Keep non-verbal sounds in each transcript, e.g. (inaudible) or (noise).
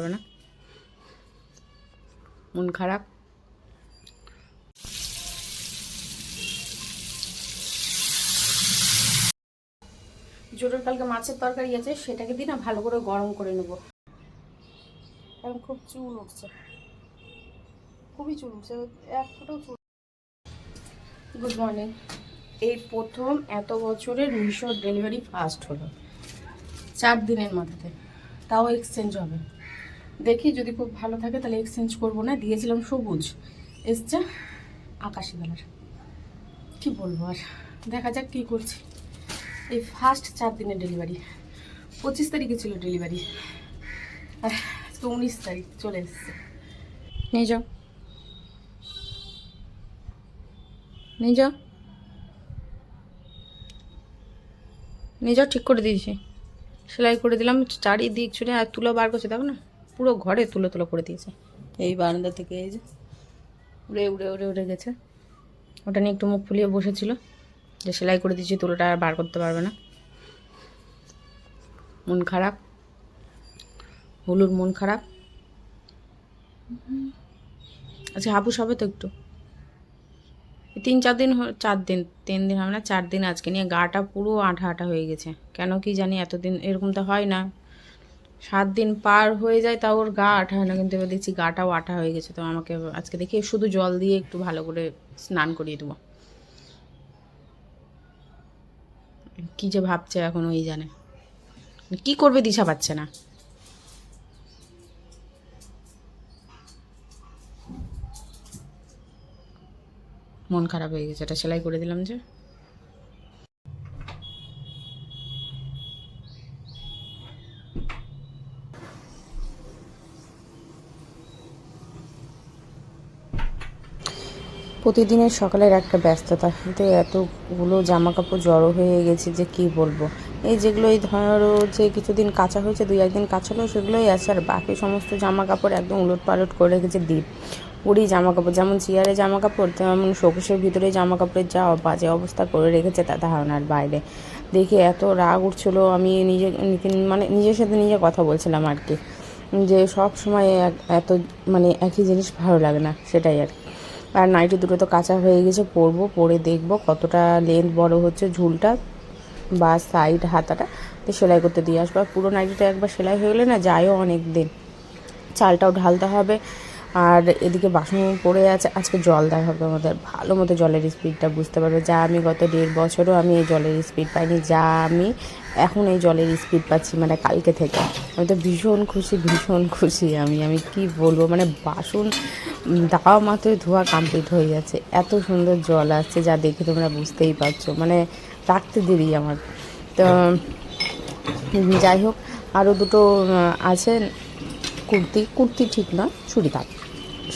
না। মন খারাপ। জোরের কালকে মাছের তরকারি আছে সেটাকে দিয়ে না ভালো করে গরম করে নেব। এখন খুব চুল উঠছে। খুবই চুল উঠছে এক ফোটাও চুল গুড মর্নিং এই প্রথম এত বছরের মিশো ডেলিভারি ফার্স্ট হলো। চার দিনের মাথাতে। তাও এক্সচেঞ্জ হবে। দেখি যদি খুব ভালো থাকে তাহলে এক্সচেঞ্জ করব না, দিয়েছিলাম সবুজ। এসছে আকাশি কালার। কি বলব আর? দেখা যাক কী করছি। এই ফার্স্ট চার দিনের ডেলিভারি পঁচিশ তারিখে ছিল ডেলিভারি আর আজকে উনিশ তারিখ চলে এসছে। নিয়ে যাও। নিয়ে যাও। নিয়ে যাও, ঠিক করে দিয়েছি। সেলাই করে দিলাম, চারিদিক ছুটে আর তুলো বার করছে, দেখো না। পুরো ঘরে তুলো তুলো করে দিয়েছে। এই বারান্দা থেকে এই যে উড়ে উড়ে উড়ে উড়ে গেছে। ওটা নিয়ে একটু মুখ ফুলিয়ে বসেছিল। যে সেলাই করে দিয়েছি, তুলোটা আর বার করতে পারবে না। মন খারাপ। হলুর মন খারাপ। আচ্ছা হাপুস হবে তো একটু? তিন, চার দিন চার দিন, তিন দিন হবে না, চার দিন আজকে নিয়ে গাটা পুরো আঠা আঠা হয়ে গেছে। কেন কি জানি এতদিন এরকম তো হয় না। সাত দিন পার হয়ে যায়, তাও ওর গা আঠা হয় না। কিন্তু এবার দেখছি গাটাও আঠা হয়ে গেছে। তো আমাকে আজকে দেখি শুধু জল দিয়ে একটু ভালো করে স্নান করিয়ে দেবো। কি যে ভাবছে এখন ওই জানে। কি করবে দিশা পাচ্ছে না। মন খারাপ হয়ে গেছে। এটা সেলাই করে দিলাম যে। প্রতিদিনের সকালের একটা ব্যস্ততা। কিন্তু এতগুলো জামা কাপড় জড়ো হয়ে গেছে যে কি বলব? এই যেগুলো এই ধরো যে কিছুদিন কাঁচা হয়েছে, দুই একদিন কাঁচালো সেগুলোই আছে। আর বাকি সমস্ত জামা কাপড় একদম উলট পালট করে রেখেছে দ্বীপ পুরি জামা কাপড় যেমন চেয়ারে জামা কাপড় তেমন শোকেশের ভিতরে জামা কাপড়ের যা বাজে অবস্থা করে রেখেছে তা ধারণার বাইরে। দেখে এত রাগ উঠছিল, আমি নিজে মানে নিজের সাথে নিজে কথা বলছিলাম আর কি। যে সব সময় এত মানে একই জিনিস ভালো লাগে না, সেটাই আর কি। আর নাইটি দুটো তো কাঁচা হয়ে গেছে, পরবো, পরে দেখব কতটা লেন্থ বড় হচ্ছে ঝুলটা বা সাইড হাতাটা। তো সেলাই করতে দিয়ে আসব। আর পুরো নাইটিটা একবার সেলাই হয়ে গেলে না যায়ও অনেক দিন চালটাও ঢালতে হবে। আর এদিকে বাসন পড়ে আছে। আজকে জল দেওয়া হবে আমাদের। ভালো মতো জলের স্পিডটা বুঝতে পারবে। যা আমি গত দেড় বছরও আমি এই জলের স্পিড পাইনি। যা আমি এখন এই জলের স্পিড পাচ্ছি মানে কালকে থেকে। আমি তো ভীষণ খুশি ভীষণ খুশি আমি আমি কি বলব? মানে বাসন দেওয়া মাত্রই ধোয়া কমপ্লিট হয়ে যাচ্ছে এত সুন্দর জল আসছে যা দেখে তোমরা বুঝতেই পারছ। মানে রাখতে দেরি আমার। তো যাই হোক আরও দুটো আছে। কুর্তি কুর্তি ঠিক নয় চুড়িদার।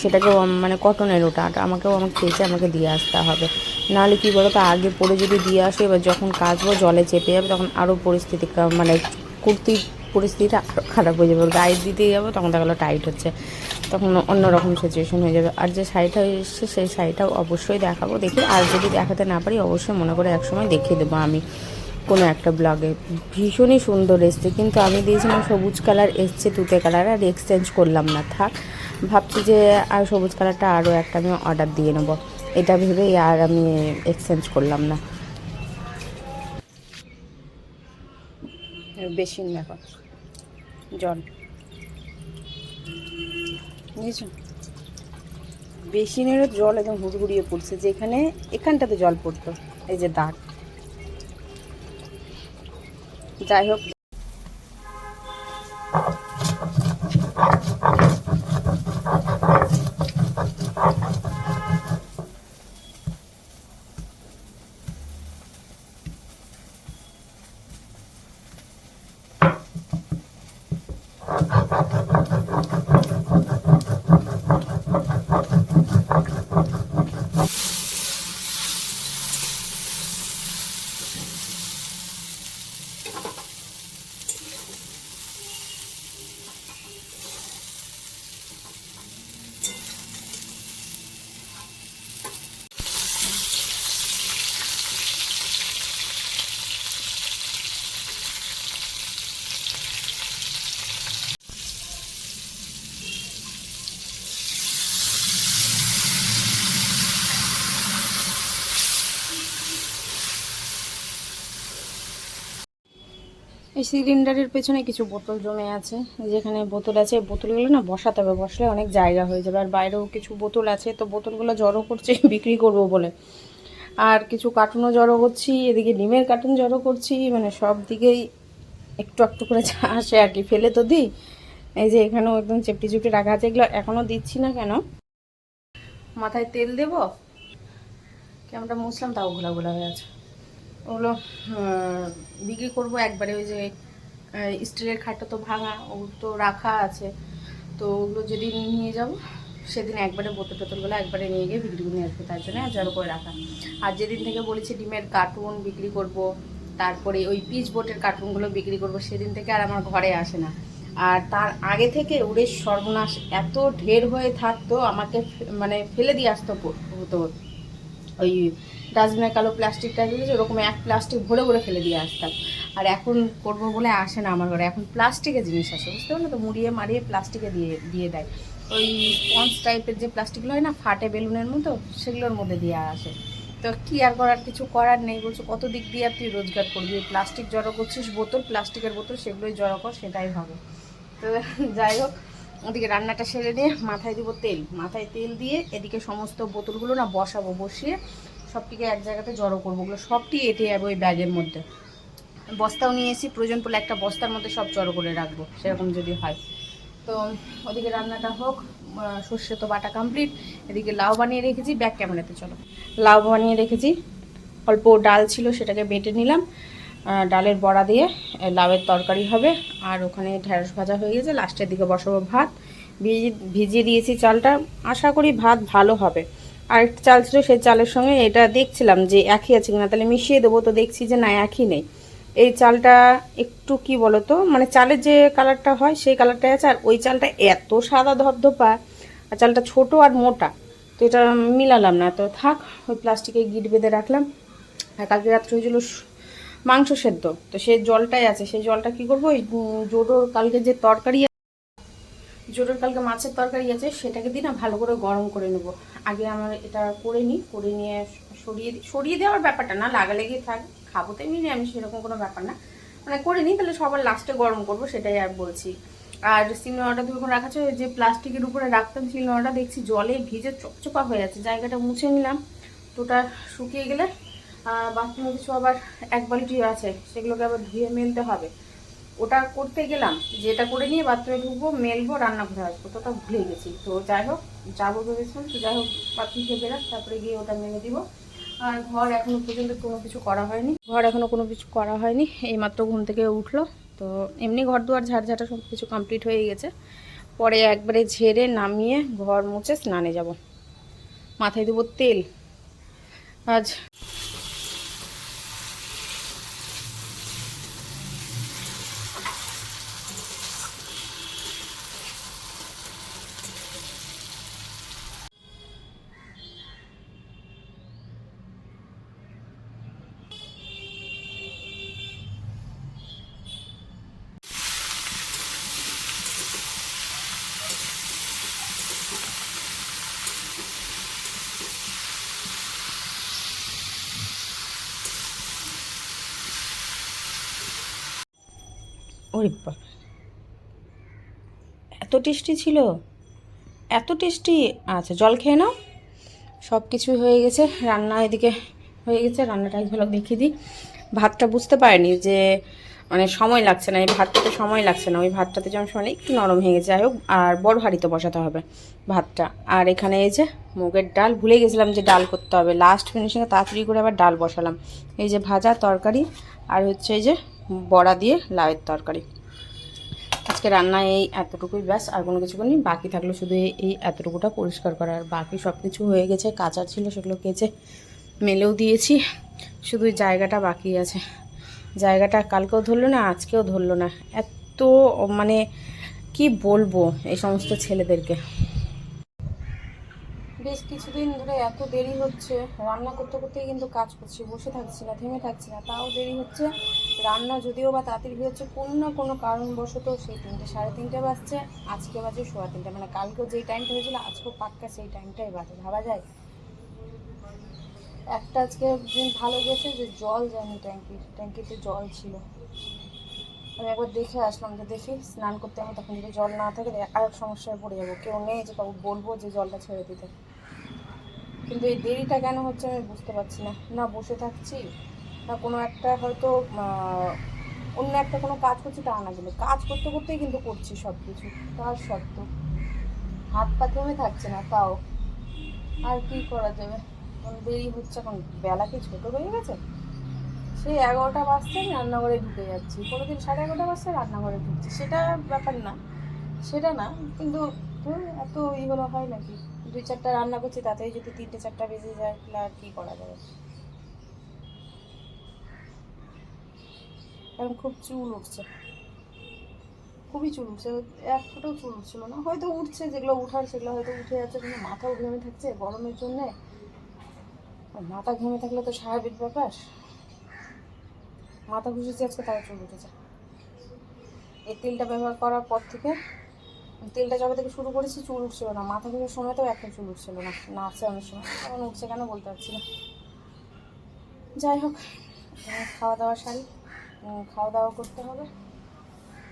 সেটাকেও মানে কটনের ওটা আমাকেও আমাকে চেয়েছে আমাকে দিয়ে আসতে হবে। নাহলে কী বলো তো আগে পরে যদি দিয়ে আসে, এবার যখন কাচবো, জলে চেপে যাবে, তখন আরও পরিস্থিতি মানে কুর্তির পরিস্থিতিটা আরও খারাপ হয়ে যাবে। গায়ে দিতে যাব তখন দেখা গেলো টাইট হচ্ছে। তখন অন্যরকম সিচুয়েশন হয়ে যাবে। আর যে শাড়িটা এসছে, সেই শাড়িটাও অবশ্যই দেখাবো। দেখি আর যদি দেখাতে না পারি, অবশ্যই মনে করে একসময় দেখিয়ে দেবো আমি কোনো একটা ব্লগে ভীষণই সুন্দর এসছে, কিন্তু আমি দিয়েছিলাম সবুজ কালার এসছে তুতে কালার আর এক্সচেঞ্জ করলাম না। থাক ভাবছি যে আর সবুজ কালারটা আরও একটা আমি অর্ডার দিয়ে নেব। এটা ভেবেই আর আমি এক্সচেঞ্জ করলাম না। বেশি দেখো। জল। বুঝেছ বেসিনেরও জল একদম হুড়হুড়িয়ে পড়ছে। যেখানে এখানটাতে জল পড়তো, এই যে দাগ। যাই হোক どこかどこかどこかどこか。সিলিন্ডারের পেছনে কিছু বোতল জমে আছে। যেখানে বোতল আছে বোতলগুলো না বসাতে হবে, বসলে অনেক জায়গা হয়ে যাবে। আর বাইরেও কিছু বোতল আছে, তো বোতলগুলো জড়ো করছে, (laughs) বিক্রি করব বলে। আর কিছু কার্টুনও জড়ো করছি, এদিকে ডিমের কার্টুন জড়ো করছি মানে সব দিকেই একটু একটু করে আসে আর কি। ফেলে তো দিই। এই যে এখানেও একদম চেপটি চুপটি রাখা আছে, এগুলো এখনও দিচ্ছি না কেন? মাথায় তেল দেবো? ক্যামেরা মুছলাম, তাও ঘোলা ঘোলা হয়ে আছে। ওগুলো বিক্রি করব একবারে ওই যে স্টিলের খাটটা তো ভাঙা, ওগুলো তো রাখা আছে। তো ওগুলো যেদিন নিয়ে যাব, সেদিন একবারে বোতল টোতলগুলো একবারে নিয়ে গিয়ে বিক্রি করে নিয়ে আসব, তার জন্য জড়ো করে রাখা। আর যেদিন থেকে বলেছি ডিমের কার্টুন বিক্রি করব, তারপরে ওই পিচ বোটের কার্টুনগুলো বিক্রি করব, সেদিন থেকে আর আমার ঘরে আসে না। আর তার আগে থেকে ওরে সর্বনাশ, এত ঢের হয়ে থাকতো, আমাকে মানে ফেলে দিয়ে আসতে হতো। ওই ডাস্টবিনের কালো প্লাস্টিক টাস্টিক ওরকম এক প্লাস্টিক ভরে ভরে ফেলে দিয়ে আসতাম। আর এখন করব বলে আসে না আমার ঘরে, এখন প্লাস্টিকের জিনিস আসে, বুঝতে পারল তো মুড়িয়ে মারিয়ে প্লাস্টিকে দিয়ে দিয়ে দেয়। ওই স্পঞ্জ টাইপের যে প্লাস্টিকগুলো হয় না, ফাটে বেলুনের মতো, সেগুলোর মধ্যে দিয়ে আসে। তো কী আর করার, কিছু করার নেই, বলছো, কত দিক দিয়ে তুই রোজগার করবি? প্লাস্টিক জড়ো করছিস, বোতল, প্লাস্টিকের বোতল, সেগুলোই জড়ো কর, সেটাই হবে। তো যাই হোক, ওদিকে রান্নাটা সেরে নিয়ে মাথায় দিব তেল। মাথায় তেল দিয়ে এদিকে সমস্ত বোতলগুলো না বসাবো, বসিয়ে সবটিকে এক জায়গাতে জড়ো করব। ওগুলো সবটি এঁটে যাবে ওই ব্যাগের মধ্যে। বস্তাও নিয়ে এসি প্রয়োজন পড়লে একটা বস্তার মধ্যে সব জড়ো করে রাখব, সেরকম যদি হয়। তো ওদিকে রান্নাটা হোক সর্ষে তো বাটা কমপ্লিট এদিকে লাউ বানিয়ে রেখেছি ব্যাক ক্যামেরাতে চলো। লাউ বানিয়ে রেখেছি, অল্প ডাল ছিল সেটাকে বেটে নিলাম। ডালের বড়া দিয়ে লাউয়ের তরকারি হবে। আর ওখানে ঢেঁড়স ভাজা হয়ে গেছে, লাস্টের দিকে বসাবো ভাত। ভিজিয়ে দিয়েছি চালটা। আশা করি ভাত ভালো হবে। আর একটা চাল ছিল, সেই চালের সঙ্গে এটা দেখছিলাম যে একই আছে কিনা, তাহলে মিশিয়ে দেবো, তো দেখছি যে না, একই নেই। এই চালটা একটু কি বলতো মানে চালের যে কালারটা হয়, সেই কালারটাই আছে, আর ওই চালটা এত সাদা ধপধপা আর চালটা ছোট আর মোটা, তো এটা মিলালাম না। তো থাক, ওই প্লাস্টিকে গিট বেঁধে রাখলাম। আর কালকে রাত্রে হয়েছিল মাংস সেদ্ধ, তো সেই জলটাই আছে। সেই জলটা কি করব ওই জোডোর কালকে যে তরকারি জোডোর কালকে মাছের তরকারি আছে, সেটাকে দিয়ে না ভালো করে গরম করে নেব। আগে আমার এটা করে নিই, করে নিয়ে সরিয়ে সরিয়ে দেওয়ার ব্যাপারটা না, লাগালেগেই থাক, খাব তো এমনি আমি সেরকম কোনো ব্যাপার না। মানে করে নিই, তাহলে সবার লাস্টে গরম করব, সেটাই আর বলছি। আর সিনেমাটা তুমি রাখা আছে যে প্লাস্টিকের উপরে রাখতাম সিনেমাটা দেখছি জলে ভিজে চপচপা হয়ে যাচ্ছে জায়গাটা মুছে নিলাম। তো ওটা শুকিয়ে গেলে বাথরুমে কিছু আবার এক বালতি আছে, সেগুলোকে আবার ধুয়ে মেলতে হবে। ওটা করতে গেলাম, যেটা করে নিয়ে বাথরুমে ঢুকবো, মেলবো রান্না করে আসব। তো ওটা ভুলে গেছি। তো যাই হোক, যাব ভেবেছিলাম, তো যাই হোক বাথরুম থেকে বেরাস তারপরে গিয়ে ওটা মেলে দিব। আর ঘর এখনও পর্যন্ত কোনো কিছু করা হয়নি। ঘর এখনও কোনো কিছু করা হয়নি, এইমাত্র ঘুম থেকে উঠল। তো এমনি ঘর দুয়ার ঝাড়ঝাটা সব কিছু কমপ্লিট হয়ে গেছে। পরে একবারে ঝেড়ে নামিয়ে ঘর মুছে স্নানে যাব। মাথায় দেবো তেল। আজ ওরে এত টেস্টি ছিল? এত টেস্টি? আচ্ছা জল খেয়ে নাও। সব কিছুই হয়ে গেছে। রান্না এদিকে হয়ে গেছে। রান্নাটা ঝলক দেখিয়ে দিই। ভাতটা বুঝতে পারিনি যে মানে সময় লাগছে না। এই ভাতটাতে সময় লাগছে না। ওই ভাতটাতে যেমন সময় একটু নরম হয়ে গেছে। যাই হোক, আর বড় হাঁড়িতে বসাতে হবে ভাতটা। আর এখানে এই যে মুগের ডাল, ভুলে গেছিলাম যে ডাল করতে হবে। লাস্ট ফিনিশিংয়ে তাড়াতাড়ি করে আবার ডাল বসালাম। এই যে ভাজা, তরকারি, আর হচ্ছে এই যে বড়া দিয়ে লাউয়ের তরকারি। আজকে রান্না এই এতটুকুই, ব্যাস, আর কোনো কিছু করিনি। বাকি থাকল শুধু এই- এতটুকুটা পরিষ্কার করা। আর বাকি সব কিছু হয়ে গেছে, কাঁচা ছিল, সেগুলো কেচে মেলেও দিয়েছি। শুধু জায়গাটা বাকি আছে। জায়গাটা কালকেও ধরলো না, আজকেও ধরলো না। এত মানে কি বলব এই সমস্ত ছেলেদেরকে। বেশ কিছুদিন ধরে এত দেরি হচ্ছে, রান্না করতে করতেই কিন্তু কাজ করছি, বসে থাকছি না, থেমে থাকছি না, তাও দেরি হচ্ছে। রান্না যদিও বা তাড়াতাড়ি হচ্ছে কোনো না কোনো কারণবশত সেই তিনটে সাড়ে তিনটে বাজছে, আজকে বাজে সোয়া তিনটে মানে কালকেও যেই টাইমটা হয়েছিল, আজকেও পাক্কা সেই টাইমটাই বাজে, ভাবা যায়। একটা আজকে দিন ভালো গেছে যে জল যায়নি ট্যাঙ্কির, ট্যাঙ্কিতে জল ছিল। আমি একবার দেখে আসলাম যে দেখি স্নান করতে হবে তখন যদি জল না থাকে আর এক সমস্যায় পড়ে যাব। কেউ নেই যে কাউ বলব যে জলটা ছেড়ে দিতে। কিন্তু এই দেরিটা কেন হচ্ছে আমি বুঝতে পারছি না। না বসে থাকছি, না কোনো একটা হয়তো অন্য একটা কোনো কাজ করছি তা না গেলে কাজ করতে করতেই কিন্তু করছি সব কিছু তার সত্ত্বেও। হাত পা থেমে থাকছে না তাও। আর কি করা যাবে? দেরি হচ্ছে, এখন বেলা কি ছোটো হয়ে গেছে? সেই এগারোটা বাজছে, আমি রান্নাঘরে ঢুকে যাচ্ছি। কোনো দিন সাড়ে এগারোটা বাজছে, রান্নাঘরে ঢুকছি। সেটা ব্যাপার না, সেটা না, কিন্তু এত ইগুলো হয় নাকি? দুই চারটা রান্না করছি, তাতেই যদি তিনটে চারটা বেজে যায়, তাহলে আর কি করা যাবে? কারণ খুব চুল উঠছে। খুবই চুল উঠছে, এক ফোটাও চুল উঠছিল না। হয়তো উঠছে, যেগুলো উঠার, সেগুলো হয়তো উঠে যাচ্ছে, কিন্তু মাথাও ঘেমে থাকছে গরমের জন্যে। মাথা ঘেমে থাকলে তো স্বাভাবিক ব্যাপার। মাথা ঘুষেছি আজকে, তাও চুল উঠেছে। এই তেলটা ব্যবহার করার পর থেকে তেলটা যবে থেকে শুরু করেছি, চুল উঠছিল না। মাথা ঘুষের সময় তো একটা চুল উঠছিল না। নাচছে অনেক সময়। এখন উঠছে কেন বলতে পারছি না। যাই হোক খাওয়া দাওয়া সারি। খাওয়া দাওয়া করতে হবে।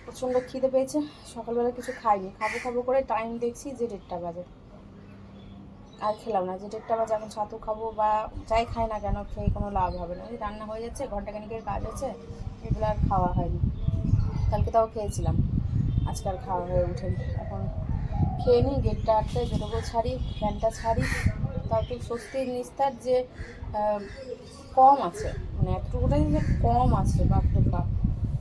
প্রচণ্ড খিদে পেয়েছে। সকালবেলা কিছু খাইনি। খাব খাব করে টাইম দেখছি যে দেড়টা বাজে। আর খেলাম না। যে দেড়টা বাজে এখন ছাতু খাব বা যাই খাই না কেন, খেয়ে কোনো লাভ হবে না। রান্না হয়ে যাচ্ছে ঘণ্টা খানিকের কাজ আছে। এগুলো আর খাওয়া হয়নি। কালকে তাও খেয়েছিলাম। আজকে আর খাওয়া হয়ে ওঠেনি। এখন খেয়ে নিই, গেটটা আটটায় বেরোবো, ছাড়ি, ফ্যানটা ছাড়ি। একটু স্বস্তির নিস্তার যে কম আছে। মানে এতটুকুটাই যে কম আছে বা